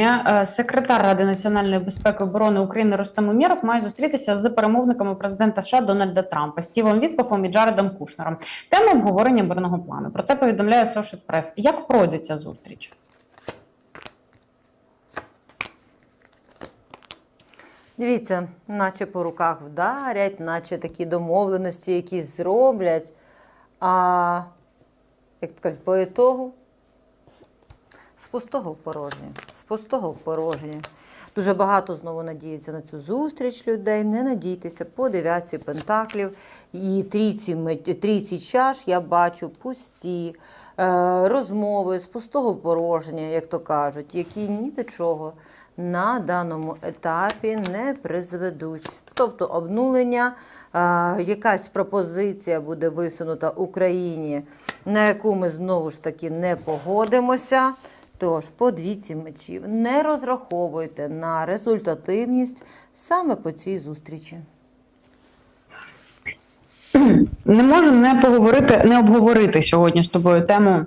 Е, Секретар Ради національної безпеки і оборони України Рустем Умєров має зустрітися з перемовниками президента США Дональда Трампа Стівом Віткофом і Джаредом Кушнером. Тема обговорення мирного плану. Про це повідомляє Associated Press. Як пройде ця зустріч? Дивіться, наче по руках вдарять, наче такі домовленості якісь зроблять. А як кажуть, по ітогу пустого в порожнє. З пустого в порожнє. Дуже багато знову надіються на цю зустріч людей. Не надійтеся, по дев'ятці пентаклів і трійці, трійці чаш я бачу пусті е, розмови з пустого в порожнє, як то кажуть, які ні до чого на даному етапі не призведуть. Тобто обнулення, е, якась пропозиція буде висунута Україні, на яку ми знову ж таки не погодимося. Тож, по двійці мечів, не розраховуйте на результативність саме по цій зустрічі. Не можу не поговорити, не обговорити сьогодні з тобою тему е,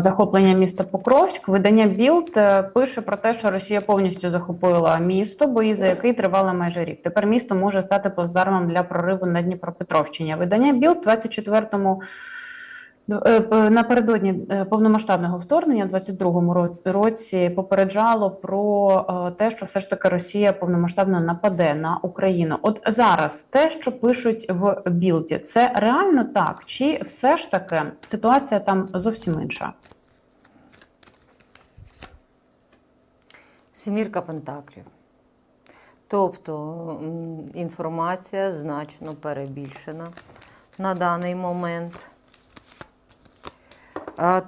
захоплення міста Покровськ. Видання Білд е, пише про те, що Росія повністю захопила місто, бої за який тривали майже рік. Тепер місто може стати плацдармом для прориву на Дніпропетровщині. Видання Білд 24-му е, п- напередодні е, повномасштабного вторгнення, у 22-му році, попереджало про е, те, що все ж таки Росія повномасштабно нападе на Україну. От зараз те, що пишуть в білді, це реально так, чи все ж таки ситуація там зовсім інша? Сімірка пентаклів. Тобто інформація значно перебільшена на даний момент.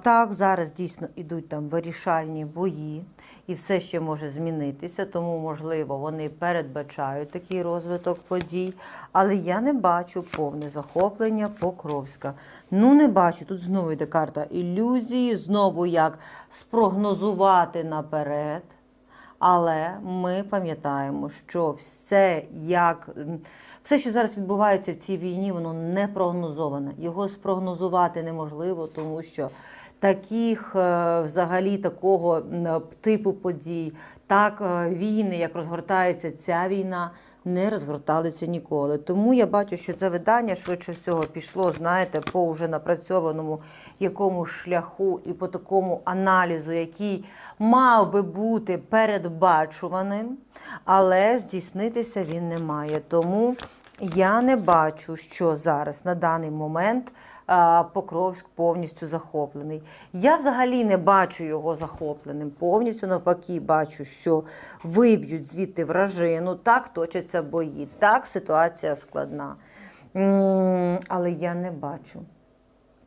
Так, зараз дійсно йдуть там вирішальні бої, і все ще може змінитися, тому, можливо, вони передбачають такий розвиток подій. Але я не бачу повне захоплення Покровська. Ну, не бачу. Тут знову йде карта ілюзії, знову як спрогнозувати наперед. Але ми пам'ятаємо, що все, як все, що зараз відбувається в цій війні, воно не прогнозоване. Його спрогнозувати неможливо, тому що таких е, взагалі такого типу подій, так е, війни, як розгортається ця війна, не розгорталися ніколи. Тому я бачу, що це видання швидше всього пішло, знаєте, по вже напрацьованому якомусь шляху і по такому аналізу, який мав би бути передбачуваним, але здійснитися він не має. Тому я не бачу, що зараз на даний момент Покровськ повністю захоплений. Я взагалі не бачу його захопленим. Повністю навпаки, бачу, що виб'ють звідти вражину, так точаться бої, так ситуація складна. Але я не бачу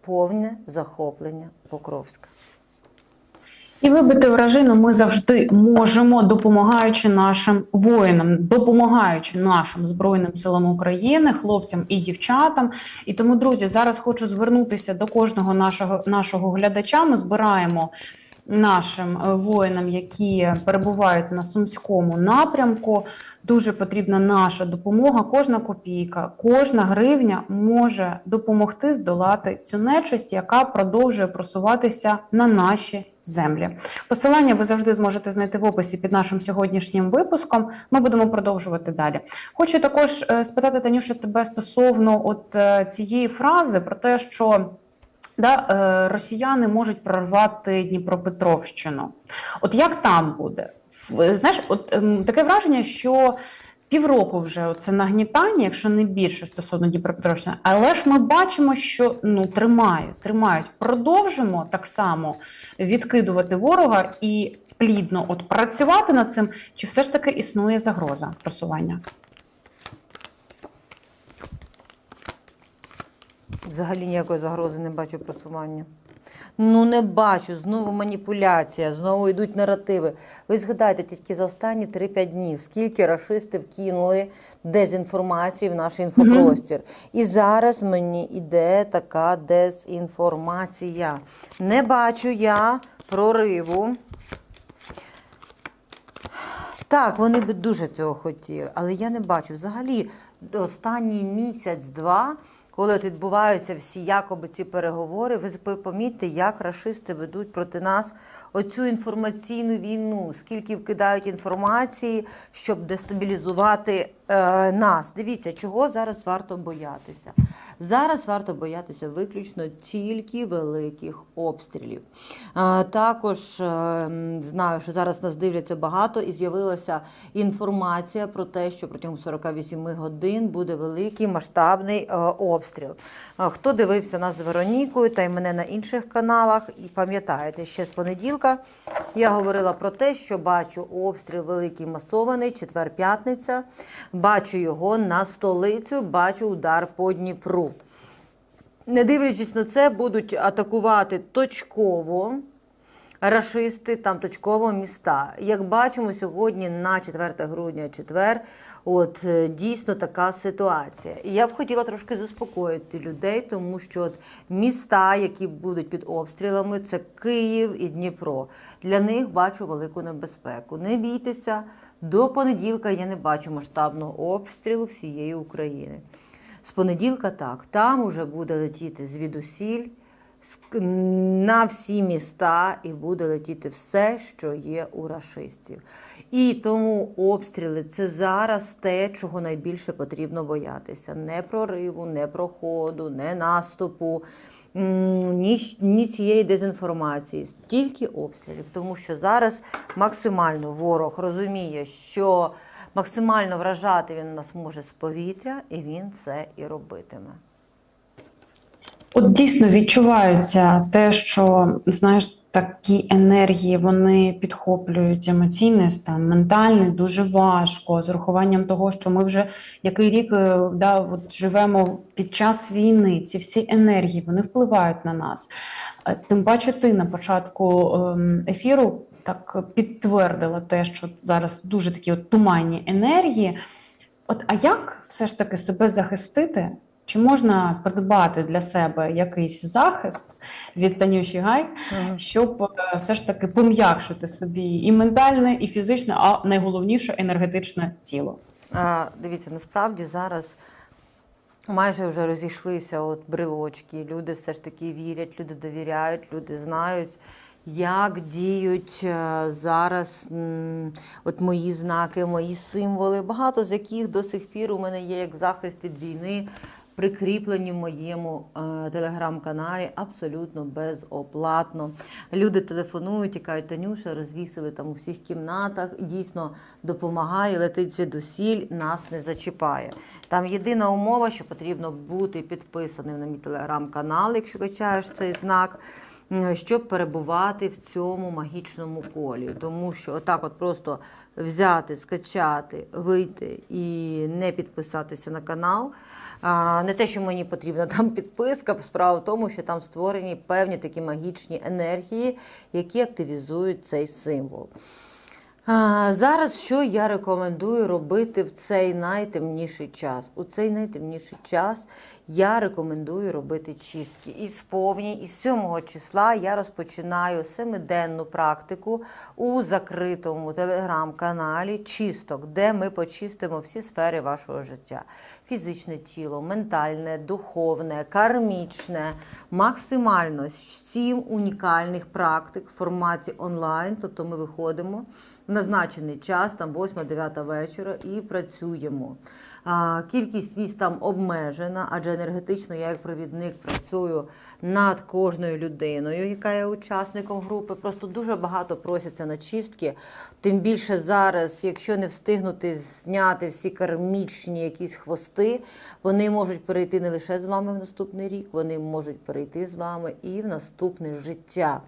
повне захоплення Покровська. І вибити вражину ми завжди можемо, допомагаючи нашим воїнам, допомагаючи нашим збройним силам України, хлопцям і дівчатам. І тому, друзі, зараз хочу звернутися до кожного нашого нашого глядача. Ми збираємо нашим е, воїнам, які перебувають на сумському напрямку. Дуже потрібна наша допомога. Кожна копійка, кожна гривня може допомогти здолати цю нечисть, яка продовжує просуватися на наші землі. Посилання ви завжди зможете знайти в описі під нашим сьогоднішнім випуском. Ми будемо продовжувати далі. Хочу також е, спитати Танюша тебе стосовно от е, цієї фрази про те, що. Да, е, росіяни можуть прорвати Дніпропетровщину. От як там буде? Знаєш, от ем, таке враження, що півроку вже це нагнітання, якщо не більше стосовно Дніпропетровщини, але ж ми бачимо, що ну тримають, тримають. Продовжимо так само відкидувати ворога і плідно от працювати над цим, чи все ж таки існує загроза просування? Взагалі ніякої загрози не бачу просування. Ну, не бачу. Знову маніпуляція, знову йдуть наративи. Ви згадайте тільки за останні 3-5 днів, скільки рашисти вкинули дезінформації в наш інфопростір. І зараз мені йде така дезінформація. Не бачу я прориву. Так, вони би дуже цього хотіли, але я не бачу. Взагалі, останній місяць-два коли от відбуваються всі якоби ці переговори, ви помітьте, як рашисти ведуть проти нас оцю інформаційну війну, скільки вкидають інформації, щоб дестабілізувати нас. Дивіться, чого зараз варто боятися. Зараз варто боятися виключно тільки великих обстрілів. Е, також е, знаю, що зараз нас дивляться багато, і з'явилася інформація про те, що протягом 48 годин буде великий масштабний е, обстріл. Е, Хто дивився нас з Веронікою та й мене на інших каналах, і пам'ятаєте, ще з понеділка я говорила про те, що бачу обстріл великий масований, четвер-п'ятниця. Бачу його на столицю, бачу удар по Дніпру. Не дивлячись на це, будуть атакувати точково рашисти, там точково міста. Як бачимо сьогодні на 4 грудня, четвер, от е, дійсно така ситуація. І я б хотіла трошки заспокоїти людей, тому що от міста, які будуть під обстрілами, це Київ і Дніпро. Для них бачу велику небезпеку. Не бійтеся, до понеділка я не бачу масштабного обстрілу всієї України. З понеділка так, там уже буде летіти звідусіль на всі міста і буде летіти все, що є у рашистів. І тому обстріли це зараз те, чого найбільше потрібно боятися. Не прориву, не проходу, не наступу, ні, ні цієї дезінформації, тільки обстрілів. Тому що зараз максимально ворог розуміє, що максимально вражати він нас може з повітря, і він це і робитиме. От дійсно відчувається те, що знаєш, такі енергії вони підхоплюють емоційний стан, ментальний дуже важко з урахуванням того, що ми вже який рік е, да, от живемо під час війни. Ці всі енергії вони впливають на нас. Е, Тим паче, ти на початку ем, ефіру так підтвердила те, що зараз дуже такі от туманні енергії. От а як все ж таки себе захистити? Чи можна придбати для себе якийсь захист від Танюші Гай, щоб е, все ж таки пом'якшити собі і ментальне, і фізичне, а найголовніше енергетичне тіло? А, дивіться, насправді зараз майже вже розійшлися от брелочки. Люди все ж таки вірять, люди довіряють, люди знають, як діють е, зараз от мої знаки, мої символи, багато з яких до сих пір у мене є як захист від війни. Прикріплені в моєму е, телеграм-каналі абсолютно безоплатно. Люди телефонують і кажуть, Танюша, розвісили там у всіх кімнатах, дійсно допомагає, летить звідусіль, нас не зачіпає. Там єдина умова, що потрібно бути підписаним на мій телеграм-канал, якщо качаєш цей знак, щоб перебувати в цьому магічному колі. Тому що отак, от просто взяти, скачати, вийти і не підписатися на канал. Не те, що мені потрібна там підписка, справа в тому, що там створені певні такі магічні енергії, які активізують цей символ. Зараз що я рекомендую робити в цей найтемніший час? У цей найтемніший час я рекомендую робити чистки. І з повні, із 7 числа я розпочинаю семиденну практику у закритому телеграм-каналі Чисток, де ми почистимо всі сфери вашого життя: фізичне тіло, ментальне, духовне, кармічне, максимально сім унікальних практик в форматі онлайн. Тобто ми виходимо в назначений час, там 8-9 вечора, і працюємо. Кількість місць там обмежена, адже енергетично я як провідник працюю над кожною людиною, яка є учасником групи. Просто дуже багато просяться на чистки. Тим більше зараз, якщо не встигнути зняти всі кармічні якісь хвости, вони можуть перейти не лише з вами в наступний рік, вони можуть перейти з вами і в наступне життя.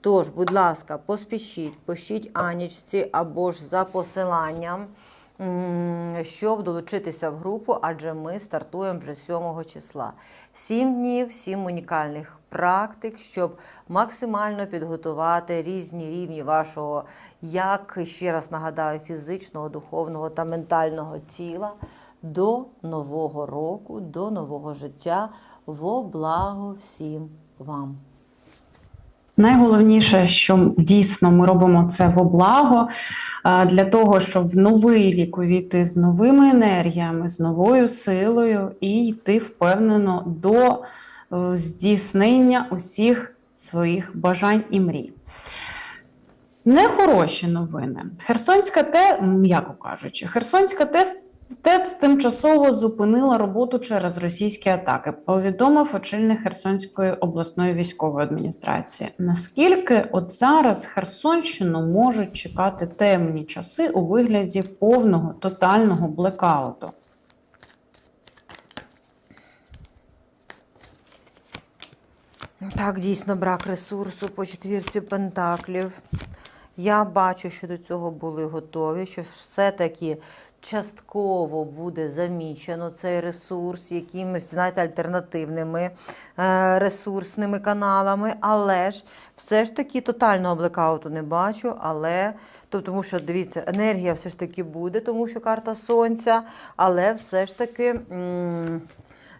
Тож, будь ласка, поспішіть, пишіть Анічці або ж за посиланням. Щоб долучитися в групу, адже ми стартуємо вже 7 числа. Сім днів, сім унікальних практик, щоб максимально підготувати різні рівні вашого, як ще раз нагадаю, фізичного, духовного та ментального тіла до нового року, до нового життя во благо всім вам. Найголовніше, що дійсно ми робимо це в облаго для того, щоб в новий рік увійти з новими енергіями, з новою силою і йти впевнено до е, здійснення усіх своїх бажань і мрій. Нехороші новини. Херсонська ТЕЦ, м'яко кажучи, Херсонська ТЕЦ ТЕЦ тимчасово зупинила роботу через російські атаки, повідомив очільник Херсонської обласної військової адміністрації. Наскільки от зараз Херсонщину можуть чекати темні часи у вигляді повного тотального блекауту? Так, дійсно, брак ресурсу по четвірці пентаклів. Я бачу, що до цього були готові, що все-таки частково буде замічено цей ресурс якимись, знаєте, альтернативними е, ресурсними каналами, але ж все ж таки тотального блекауту не бачу, але. то- Тому що дивіться, енергія все ж таки буде, тому що карта сонця, але все ж таки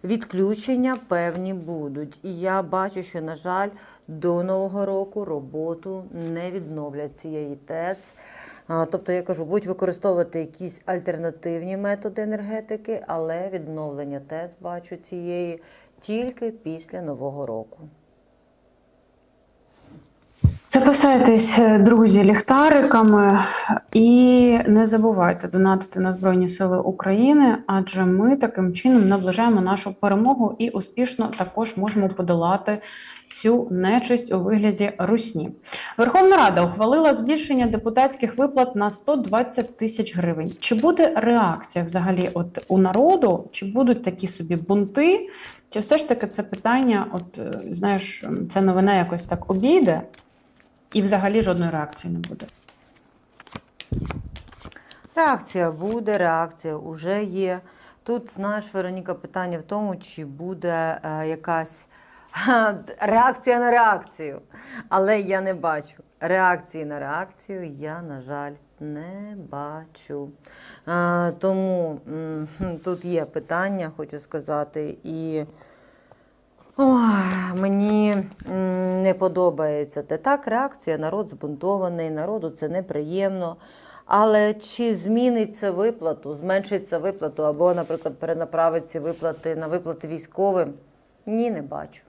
відключення певні будуть. І я бачу, що, на жаль, до Нового року роботу не відновлять цієї ТЕЦ. Тобто, я кажу, будуть використовувати якісь альтернативні методи енергетики, але відновлення ТЕЦ бачу цієї тільки після Нового року. Записайтесь, е, друзі, ліхтариками і не забувайте донатити на Збройні Сили України, адже ми таким чином наближаємо нашу перемогу і успішно також можемо подолати цю нечисть у вигляді русні. Верховна Рада ухвалила збільшення депутатських виплат на 120 тисяч гривень. Чи буде реакція взагалі от у народу? Чи будуть такі собі бунти? Чи все ж таки це питання? От е, знаєш, ця новина якось так обійде? І взагалі жодної реакції не буде. Реакція буде, реакція вже є. Тут, знаєш, Вероніка, питання в тому, чи буде е, якась реакція на реакцію. Але я не бачу. Реакції на реакцію я, на жаль, не бачу. Е, тому тут є питання, хочу сказати, і. Мені не подобається те. Так, реакція, народ збунтований, народу це неприємно. Але чи зміниться виплату, зменшиться виплату, або, наприклад, перенаправить ці виплати на виплати військовим? Ні, не бачу.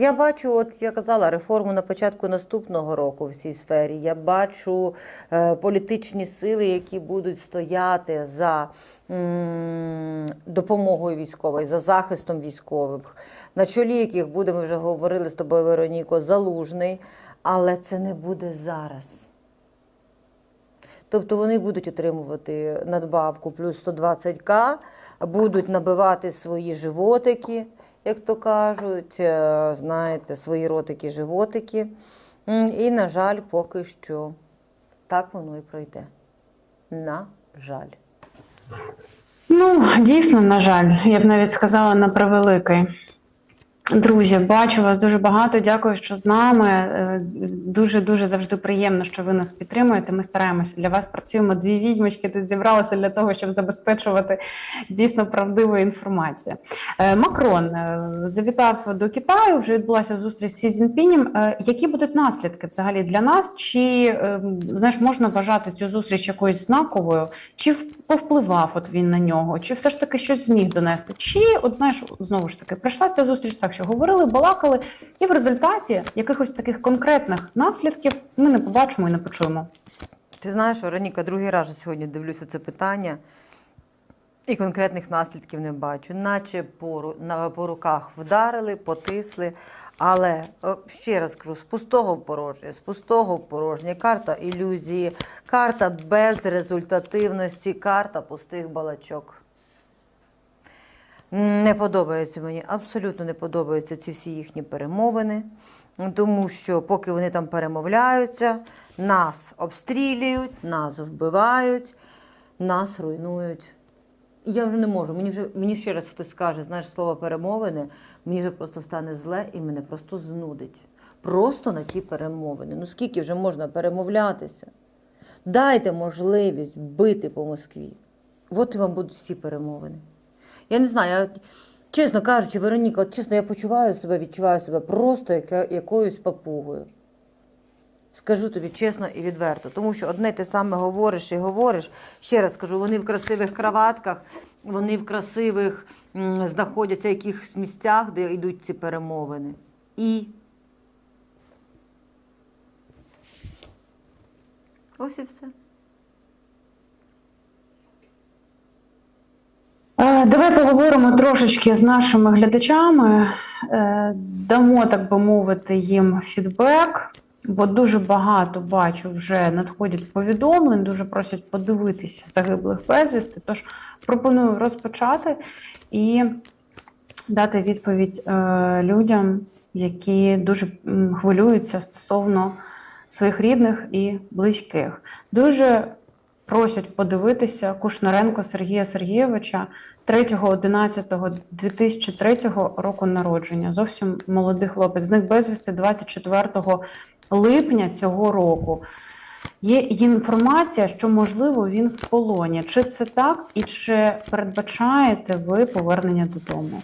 Я бачу, от я казала, реформу на початку наступного року в цій сфері. Я бачу е, політичні сили, які будуть стояти за м, допомогою військової, за захистом військових, на чолі яких буде, ми вже говорили з тобою, Вероніко, залужний, але це не буде зараз. Тобто вони будуть отримувати надбавку плюс 120к, будуть набивати свої животики, як то кажуть, е, знаєте, свої ротики, животики. І, на жаль, поки що так воно і пройде. На жаль. Ну, дійсно, на жаль, я б навіть сказала на превеликий. Друзі, бачу вас дуже багато. Дякую, що з нами. Дуже дуже завжди приємно, що ви нас підтримуєте. Ми стараємося для вас. Працюємо дві відьмочки. Тут зібралися для того, щоб забезпечувати дійсно правдиву інформацію. Е, Макрон е, завітав до Китаю. Вже відбулася зустріч з Сі Цзіньпінем. Е, Які будуть наслідки взагалі для нас? Чи е, знаєш, можна вважати цю зустріч якоюсь знаковою? Чи повпливав от він на нього? Чи все ж таки щось зміг донести? Чи от знаєш, знову ж таки прийшла ця зустріч так, що говорили, балакали, і в результаті якихось таких конкретних наслідків ми не побачимо і не почуємо. Ти знаєш, Вероніка, другий раз сьогодні дивлюся це питання і конкретних наслідків не бачу. Наче по, на, по руках вдарили, потисли. Але ще раз кажу, з порожнє, з порожнє. Карта ілюзії, карта безрезультативності, карта пустих балачок. Не подобаються мені, абсолютно не подобаються ці всі їхні перемовини, тому що поки вони там перемовляються, нас обстрілюють, нас вбивають, нас руйнують. Я вже не можу. Мені вже мені ще раз хтось скаже, знаєш, слово перемовини, мені вже просто стане зле і мене просто знудить. Просто на ті перемовини. Ну скільки вже можна перемовлятися? Дайте можливість бити по Москві. От і вам будуть всі перемовини. Я не знаю, я, чесно кажучи, Вероніка, от чесно, я почуваю себе, відчуваю себе просто яка, якоюсь папугою. Скажу тобі чесно і відверто, тому що одне те саме говориш і говориш. Ще раз кажу, вони в красивих краватках, вони в красивих м, знаходяться в якихось місцях, де йдуть ці перемовини. І ось і все. Давай поговоримо трошечки з нашими глядачами, е, дамо, так би мовити, їм фідбек, бо дуже багато бачу вже надходять повідомлень, дуже просять подивитися загиблих безвісти. Тож пропоную розпочати і дати відповідь е, людям, які дуже хвилюються стосовно своїх рідних і близьких. Дуже просять подивитися Кушнаренко Сергія Сергійовича 3.11.2003 року народження. Зовсім молодий хлопець. Зник безвісти 24 липня цього року. Є інформація, що можливо він в полоні. Чи це так, і чи передбачаєте ви повернення додому?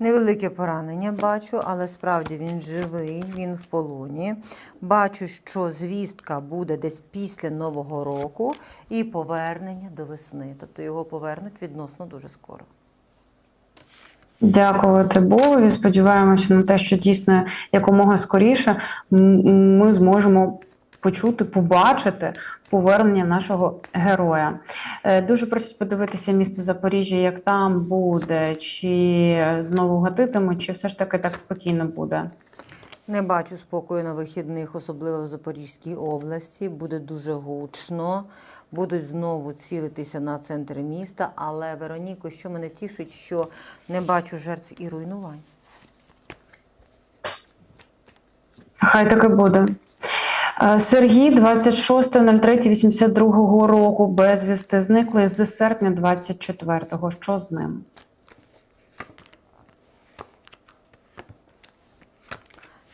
Невелике поранення бачу, але справді він живий, він в полоні. Бачу, що звістка буде десь після Нового року і повернення до весни. Тобто його повернуть відносно дуже скоро. Дякувати Богу сподіваємося на те, що дійсно якомога скоріше ми зможемо почути, побачити повернення нашого героя. Е, Дуже просять подивитися місто Запоріжжя, як там буде, чи знову гатитимуть, чи все ж таки так спокійно буде. Не бачу спокою на вихідних, особливо в Запорізькій області. Буде дуже гучно. Будуть знову цілитися на центр міста. Але Вероніко, що мене тішить, що не бачу жертв і руйнувань. Хай таке буде. Е, Сергій 26.03.82 року безвісти зникли з серпня 24-го. Що з ним?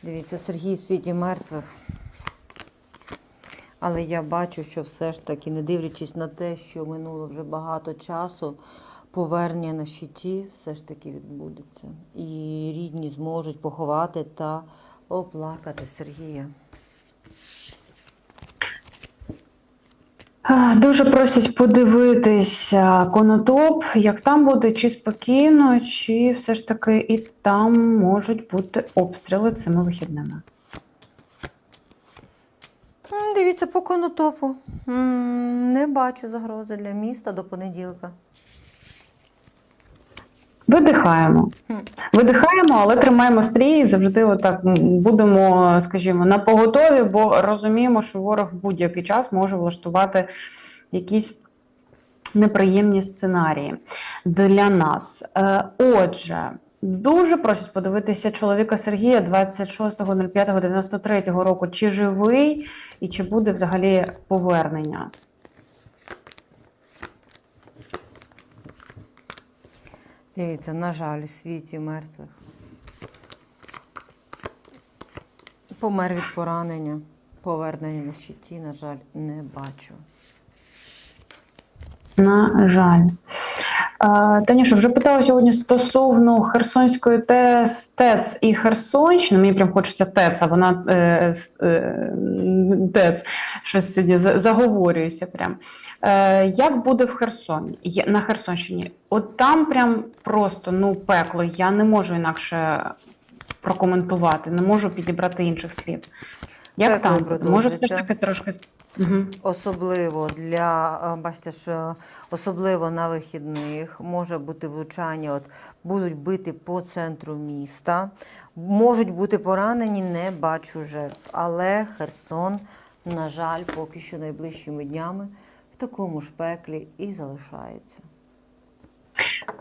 Дивіться, Сергій в світі мертвих. Але я бачу, що все ж таки, не дивлячись на те, що минуло вже багато часу, повернення на щиті все ж таки відбудеться. І рідні зможуть поховати та оплакати Сергія. Дуже просять подивитися конотоп, як там буде, чи спокійно, чи все ж таки і там можуть бути обстріли цими вихідними. Дивіться, по конотопу. Не бачу загрози для міста до понеділка. Видихаємо. Видихаємо, але тримаємо стрій і завжди отак будемо, скажімо, на поготові, бо розуміємо, що ворог в будь-який час може влаштувати якісь неприємні сценарії для нас. Е, Отже, дуже просять подивитися чоловіка Сергія 26.05.93 року, чи живий і чи буде взагалі повернення. Дивіться, на жаль, у світі мертвих. Помер від поранення. Повернення на щиті, на жаль, не бачу. На жаль. Танюша, вже питала сьогодні стосовно Херсонської ТЕС, ТЕЦ і Херсонщини. Мені прям хочеться ТЕЦ, а вона е, е, ТЕЦ. Щось сьогодні заговорююся. Прям. Е, як буде в Херсоні? На Херсонщині? От там прям просто ну, пекло. Я не можу інакше прокоментувати, не можу підібрати інших слів. Як Пекло там? Може, все ж таки трошки. Угу. Особливо для, е, бачите, що особливо на вихідних може бути влучання, от будуть бити по центру міста, можуть бути поранені, не бачу жертв. Але Херсон, на жаль, поки що найближчими днями в такому ж пеклі і залишається.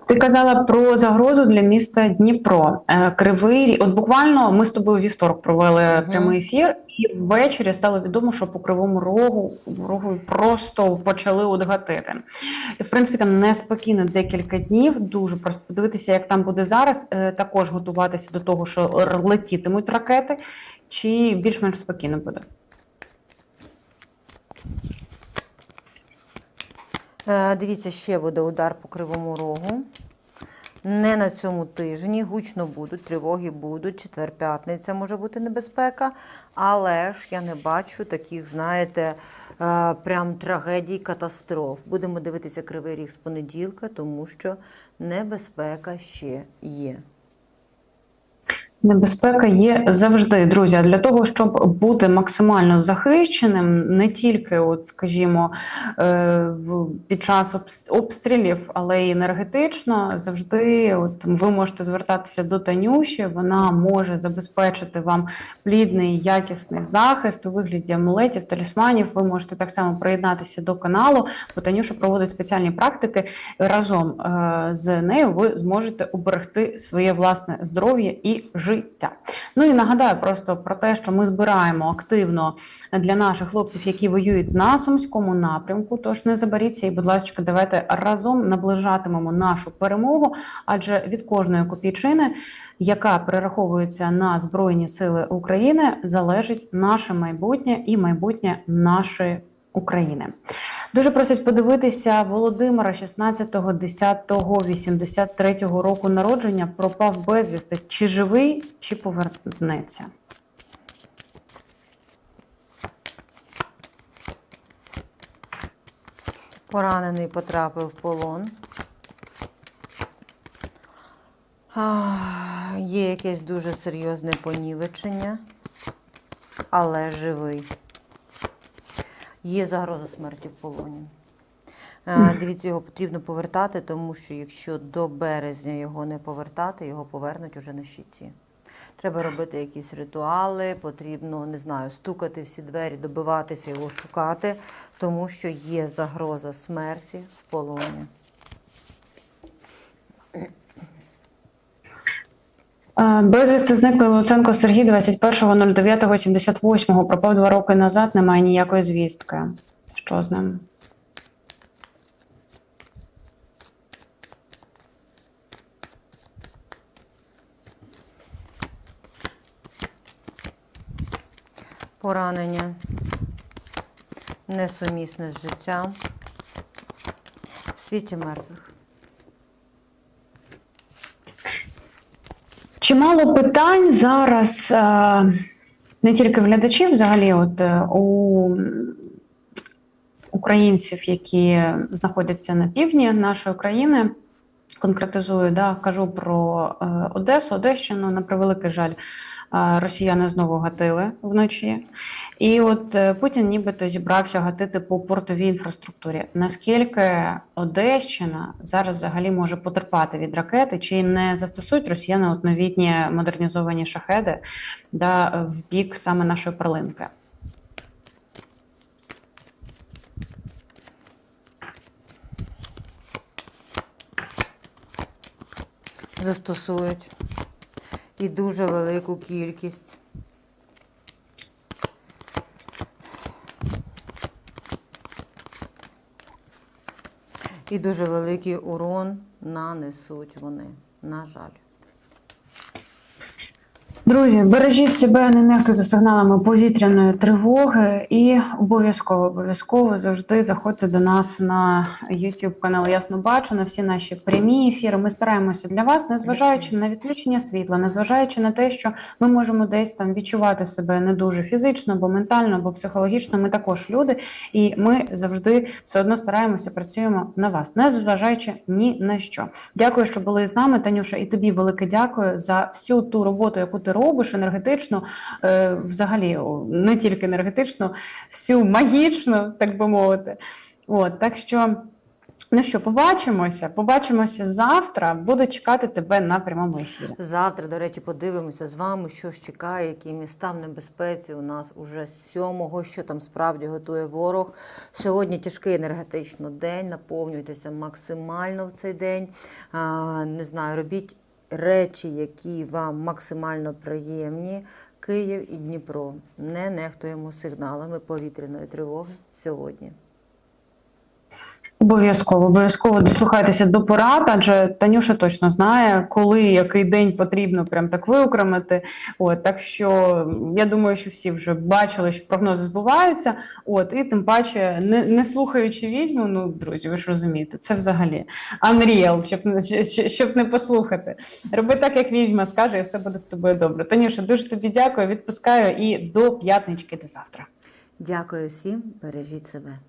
Ти казала про загрозу для міста Дніпро. Е, Кривий Ріг. От буквально ми з тобою вівторок провели Мгм. прямий ефір, і ввечері стало відомо, що по кривому рогу рогу просто почали удгатити. І в принципі там неспокійно декілька днів. Дуже просто подивитися, як там буде зараз. Е, Також готуватися до того, що летітимуть ракети, чи більш-менш спокійно буде. Дивіться, ще буде удар по кривому рогу. Не на цьому тижні, гучно будуть, тривоги будуть, четвер-п'ятниця може бути небезпека, але ж я не бачу таких, знаєте, е, прям трагедій, катастроф. Будемо дивитися кривий ріг з понеділка, тому що небезпека ще є. Небезпека є завжди, друзі. Для того, щоб бути максимально захищеним, не тільки, от, скажімо, е, під час обстрілів, але й енергетично, завжди от, ви можете звертатися до Танюші. Вона може забезпечити вам плідний, якісний захист у вигляді амулетів, талісманів. Ви можете так само приєднатися до каналу, бо Танюша проводить спеціальні практики. Разом е, з нею ви зможете уберегти своє власне здоров'я і життя. Ну і нагадаю просто про те, що ми збираємо активно для наших хлопців, які воюють на сумському напрямку. Тож не заберіться і, будь ласка, давайте разом наближатимемо нашу перемогу, адже від кожної копійчини, яка перераховується на Збройні Сили України, залежить наше майбутнє і майбутнє нашої України. Дуже просять подивитися Володимира 16.10.83 року народження. Пропав безвісти. Чи живий, чи повернеться? Поранений потрапив в полон. А, Є якесь дуже серйозне понівечення, але живий. Є загроза смерті в полоні. Дивіться, його потрібно повертати, тому що якщо до березня його не повертати, його повернуть уже на щиті. Треба робити якісь ритуали, потрібно, не знаю, стукати всі двері, добиватися його шукати, тому що є загроза смерті в полоні. Безвісти зниклий Луценко Сергій 21.09.78. Пропав два роки назад. Немає ніякої звістки. Що з ним? Поранення несумісне з життям в світі мертвих. Чимало питань зараз е, не тільки глядачів, взагалі, от е, у українців, які знаходяться на півдні нашої країни. Конкретизую, да, кажу про е, Одесу, Одещину. На превеликий жаль, росіяни знову гатили вночі. І от е, Путін нібито зібрався гатити по портовій інфраструктурі. Наскільки Одещина зараз взагалі може потерпати від ракети, чи не застосують росіяни от новітні модернізовані шахеди да, в бік саме нашої перлинки? Застосують і дуже велику кількість. І дуже великий урон нанесуть вони, на жаль. Друзі, бережіть себе, не нехтуйте сигналами повітряної тривоги і обов'язково обов'язково завжди заходьте до нас на YouTube канал Ясно Бачу на всі наші прямі ефіри. Ми стараємося для вас, незважаючи на відключення світла, незважаючи на те, що ми можемо десь там відчувати себе не дуже фізично, або ментально, або психологічно. Ми також люди, і ми завжди все одно стараємося, працюємо на вас, незважаючи ні на що. Дякую, що були з нами, Танюша, і тобі велике дякую за всю ту роботу, яку ти робиш енергетично, е, взагалі не тільки енергетично, всю магічну, так би мовити. От так що. Ну що, побачимося. Побачимося завтра. Буду чекати тебе на прямому ефірі. Завтра, до речі, подивимося з вами, що ж чекає, які міста в небезпеці у нас уже сьомого, що там справді готує ворог. Сьогодні тяжкий енергетично день. Наповнюйтеся максимально в цей день. Не знаю, робіть речі, які вам максимально приємні. Київ і Дніпро. Не нехтуємо сигналами повітряної тривоги сьогодні. Обов'язково, обов'язково дослухайтеся до порад, адже Танюша точно знає, коли який день потрібно прям так виокремити. От так що я думаю, що всі вже бачили, що прогнози збуваються. От і тим паче, не, не слухаючи відьму, ну друзі, ви ж розумієте, це взагалі unreal, щоб не щоб не послухати. Роби так, як відьма скаже, і все буде з тобою добре. Танюша, дуже тобі дякую. Відпускаю і до п'ятнички до завтра. Дякую всім, бережіть себе.